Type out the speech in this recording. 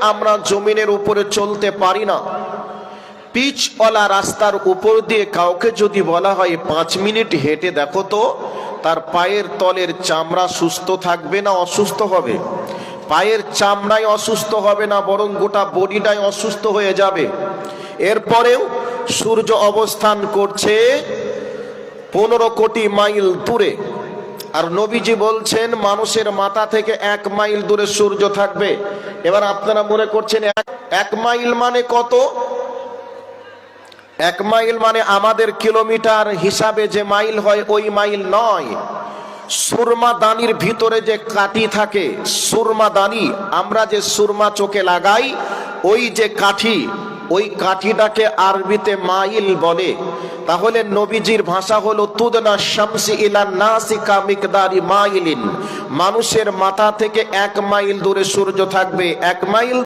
আমরা জমিনের উপরে চলতে পারি না। পিচওয়ালা রাস্তার উপর দিয়ে কাউকে যদি বলা হয় পাঁচ মিনিট হেঁটে দেখো তো, তার পায়ের তলের চামড়া সুস্থ থাকবে না অসুস্থ হবে? পায়ের চামড়ায় অসুস্থ হবে না, বরং গোটা বডিটাই অসুস্থ হয়ে যাবে? এরপরেও সূর্য অবস্থান করছে পনেরো কোটি মাইল দূরে। আর নবীজি বলছেন, মানুষের মাথা থেকে এক মাইল দূরে সূর্য থাকবে। এবার আপনারা মনে করছেন এক- মাইল মানে কত? এক মাইল মানে আমাদের কিলোমিটার হিসাবে যে মাইল হয়, ওই মাইল নয়। সুরমা দানির ভিতরে যে কাঠি থাকে, সুরমা দানি, আমরা যে সুরমা চোখে লাগাই, ওই যে কাঠি ওই কাঠিটাকে আরবিতে মাইল বলে। তাহলে নবীজির ভাষা হলো, তুদনা শামসি ইলা নাসিকা মিকদারি মাইলিন। মানুষের মাথা থেকে এক মাইল দূরে সূর্য থাকবে, এক মাইল